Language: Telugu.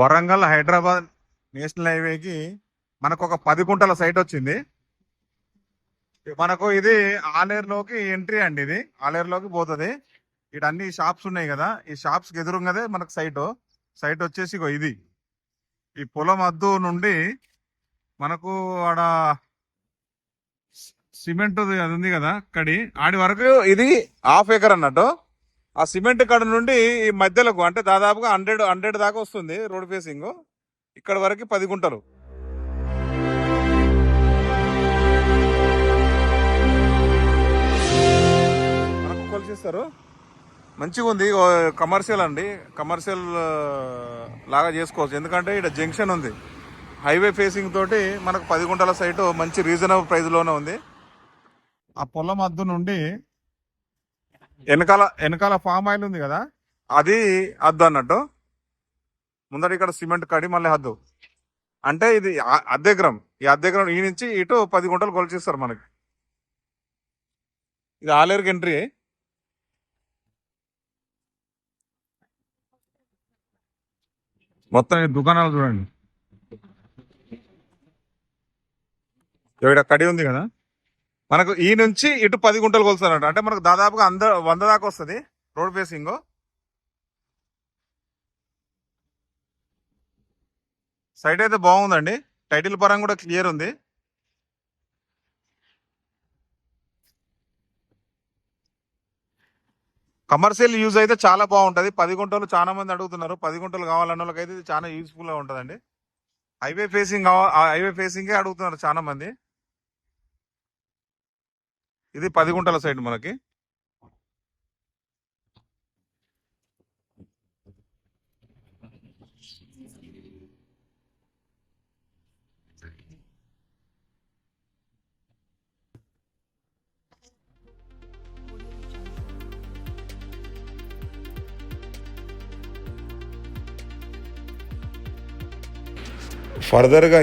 వరంగల్ హైదరాబాద్ నేషనల్ హైవేకి మనకు ఒక పది గుంటల సైట్ వచ్చింది. మనకు ఇది ఆలేరులోకి ఎంట్రీ అండి ఇది. ఆలేరులోకి పోతుంది. ఇటు అన్ని షాప్స్ ఉన్నాయి కదా ఈ షాప్స్కి ఎదురుగానే మనకు సైట్. సైట్ వచ్చేసి ఇది. ఈ పొలం అద్దు నుండి మనకు ఆడ సిమెంట్ అది ఉంది కదా కడి. ఆడి వరకు ఇది హాఫ్ ఏకర్ అన్నట్టు. ఆ సిమెంట్ కడ నుండి ఈ మధ్యలకు అంటే దాదాపుగా హండ్రెడ్ హండ్రెడ్ దాకా వస్తుంది రోడ్ ఫేసింగ్. ఇక్కడ వరకు పది గుంటలు. మనకు కొలిసిస్తారు మంచిగా ఉంది. కమర్షియల్ అండి. కమర్షియల్ లాగా చేసుకోవచ్చు. ఎందుకంటే ఇక్కడ జంక్షన్ ఉంది. హైవే ఫేసింగ్ తోటి మనకు పది గుంటల సైటు మంచి రీజనబుల్ ప్రైస్లోనే ఉంది. ఆ పొలం మద్దు నుండి వెనకాల వెనకాల ఫామ్ ఆయిల్ ఉంది కదా? అది అద్దు అన్నట్టు. ముందర ఇక్కడ సిమెంట్ కడి మళ్ళీ హద్దు. అంటే ఇది అద్దెగ్రం ఈ అద్దెగ్రం ఈ నుంచి ఇటు పది గుంటలు కొలిచిస్తారు మనకి. ఇది ఆలేరుకి ఎంట్రీ. మొత్తం ఈ దుకాణాలు చూడండి. ఇక్కడ కడి ఉంది కదా? మనకు ఈ నుంచి ఇటు పది గుంటలు కొలుస్తారంట. అంటే మనకు దాదాపుగా అంద వంద దాకా వస్తుంది రోడ్ ఫేసింగ్. సైట్ అయితే బాగుందండి. టైటిల్ పరంగా కూడా క్లియర్ ఉంది. కమర్షియల్ యూజ్ అయితే చాలా బాగుంటుంది. పది గుంటలు చాలా మంది అడుగుతున్నారు. పది గుంటలు కావాలన్న వాళ్ళకైతే ఇది చాలా యూస్ఫుల్గా ఉంటుందండి. హైవే ఫేసింగ్ హైవే ఫేసింగే అడుగుతున్నారు చాలా మంది. ఇది పది గుంటల సైడ్ మనకి. ఫర్దర్గా